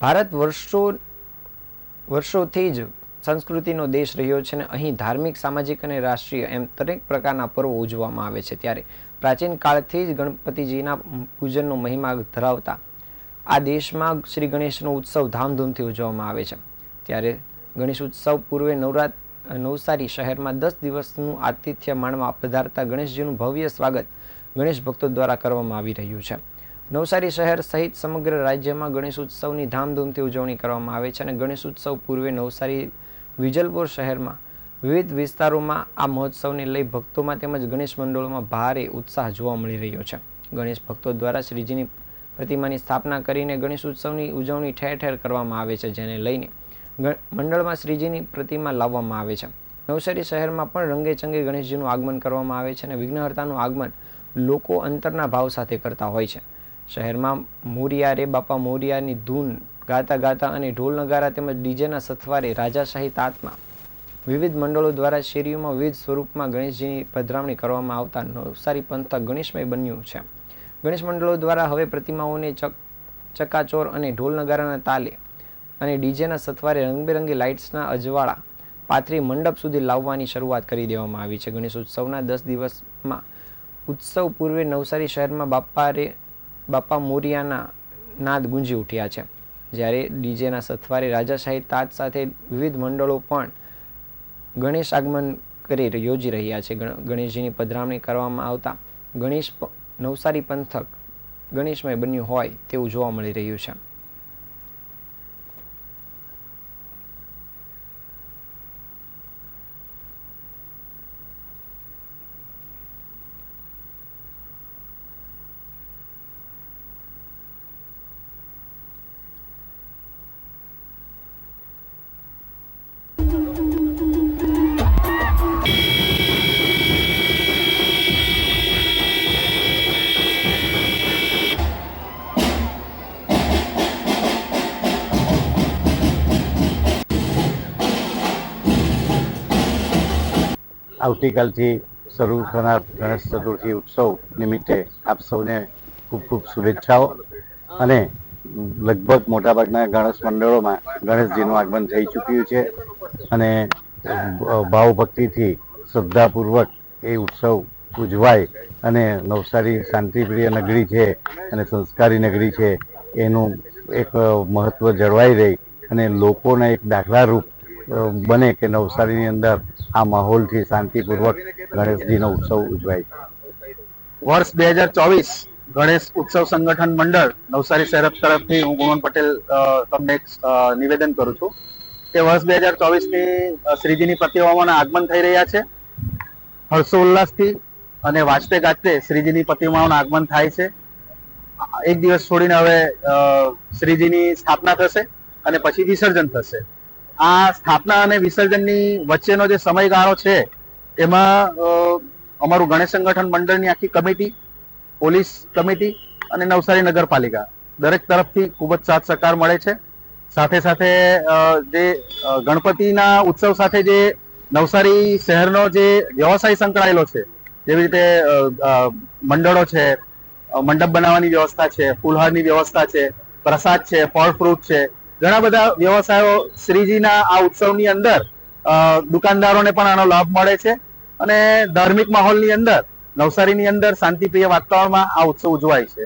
ભારત વર્ષો, વર્ષોથી જ સંસ્કૃતિનો દેશ રહ્યો છે અને અહીં ધાર્મિક, સામાજિક અને રાષ્ટ્રીય એમ દરેક પ્રકારના પર્વો ઉજવવામાં આવે છે. ત્યારે પ્રાચીન કાળથી જ ગણપતિજીના પૂજનનો મહિમા ધરાવતા આ દેશમાં શ્રી ગણેશનો ઉત્સવ ધામધૂમથી ઉજવવામાં આવે છે. ત્યારે ગણેશ ઉત્સવ પૂર્વે નવરાત, નવસારી શહેરમાં દસ દિવસનું આતિથ્ય માણવા પધારતા ગણેશજીનું ભવ્ય સ્વાગત ગણેશ ભક્તો દ્વારા કરવામાં આવી રહ્યું છે. નવસારી શહેર સહિત સમગ્ર રાજ્યમાં ગણેશ ઉત્સવની ધામધૂમથી ઉજવણી કરવામાં આવે છે અને ગણેશ ઉત્સવ પૂર્વે નવસારી, વિજલપુર શહેરમાં વિવિધ વિસ્તારોમાં આ મહોત્સવને લઈ ભક્તોમાં તેમજ ગણેશ મંડળોમાં ભારે ઉત્સાહ જોવા મળી રહ્યો છે. ગણેશ ભક્તો દ્વારા શ્રીજીની પ્રતિમાની સ્થાપના કરીને ગણેશ ઉત્સવની ઉજવણી ઠેર ઠેર કરવામાં આવે છે, જેને લઈને મંડળમાં શ્રીજીની પ્રતિમા લાવવામાં આવે છે. નવસારી શહેરમાં પણ રંગેચંગે ગણેશજીનું આગમન કરવામાં આવે છે અને વિઘ્નહર્તાનું આગમન લોકો અંતરના ભાવ સાથે કરતા હોય છે. શહેરમાં મોરિયા રે બાપા મોરિયાની ધૂન ગાતા ગાતા અને ઢોલ નગારા તેમજ ડીજેના સથવારે રાજાશાહી તાતમાં વિવિધ મંડળો દ્વારા શેરીઓમાં વિવિધ સ્વરૂપમાં ગણેશજીની પધરામણી કરવામાં આવતા નવસારી પંથક ગણેશમય બન્યું છે. ગણેશ મંડળો દ્વારા હવે પ્રતિમાઓને ચક, ચકાચોર અને ઢોલ નગારાના તાલે અને ડીજેના સથવારે રંગબેરંગી લાઇટ્સના અજવાળા પાથરી મંડપ સુધી લાવવાની શરૂઆત કરી દેવામાં આવી છે. ગણેશ ઉત્સવના દસ દિવસમાં ઉત્સવ પૂર્વે નવસારી શહેરમાં બાપા રે બાપા મોરિયાના નાદ ગુંજી ઉઠ્યા છે. જ્યારે ડીજેના સથવારે રાજાશાહી તાજ સાથે વિવિધ મંડળો પણ ગણેશ આગમન કરી યોજી રહ્યા છે. ગણેશજીની પધરામણી કરવામાં આવતા ગણેશ નવસારી પંથક ગણેશમય બન્યું હોય તેવું જોવા મળી રહ્યું છે. આવતીકાલથી શરૂ થનાર ગણેશ ચતુર્થી ઉત્સવ નિમિત્તે આપ સૌને ખૂબ ખૂબ શુભેચ્છાઓ અને લગભગ મોટાભાગના ગણેશ મંડળોમાં ગણેશજીનું આગમન થઈ ચૂક્યું છે અને ભાવભક્તિથી શ્રદ્ધાપૂર્વક એ ઉત્સવ ઉજવાય અને નવસારી શાંતિપ્રિય નગરી છે અને સંસ્કારી નગરી છે, એનું એક મહત્વ જળવાઈ રહી અને લોકોના એક દાખલારૂપ બને કે નવસારીની અંદર આ માહોલથી શાંતિપૂર્વક ગણેશજીનો ઉત્સવ ઉજવાય વર્ષ બે હજાર ચોવીસ ગણેશ ઉત્સવ સંગઠન મંડળ નવસારી શહેર તરફથી હું ગુણવંત પટેલ તમને એક નિવેદન કરું છું કે વર્ષ બે હજાર ચોવીસની શ્રીજીની પ્રતિમાઓના આગમન થઈ રહ્યા છે. હર્ષોલ્લાસથી અને વાજતે ગાજતે શ્રીજીની પ્રતિમાઓના આગમન થાય છે. એક દિવસ છોડીને હવે શ્રીજીની સ્થાપના થશે અને પછી વિસર્જન થશે. આ સ્થાપના અને વિસર્જનની વચ્ચેનો જે સમયગાળો છે, એમાં અમારું ગણેશ સંગઠન મંડળની આખી કમિટી, પોલીસ કમિટી અને નવસારી નગરપાલિકા દરેક તરફથી ખૂબ જ સાથ સહકાર મળે છે. સાથે સાથે જે ગણપતિના ઉત્સવ સાથે જે નવસારી શહેરનો જે વ્યવસાય સંકળાયેલો છે, જેવી રીતે મંડળો છે મંડપ બનાવવાની વ્યવસ્થા છે, ફૂલહારની વ્યવસ્થા છે, પ્રસાદ છે, ફળ, ફ્રૂટ છે ઘણા બધા વ્યવસાયો શ્રીજીના આ ઉત્સવની અંદર દુકાનદારોને પણ આનો લાભ મળે છે. અને ધાર્મિક માહોલની અંદર, નવસારીની અંદર શાંતિપ્રિય વાતાવરણમાં આ ઉત્સવ ઉજવાય છે.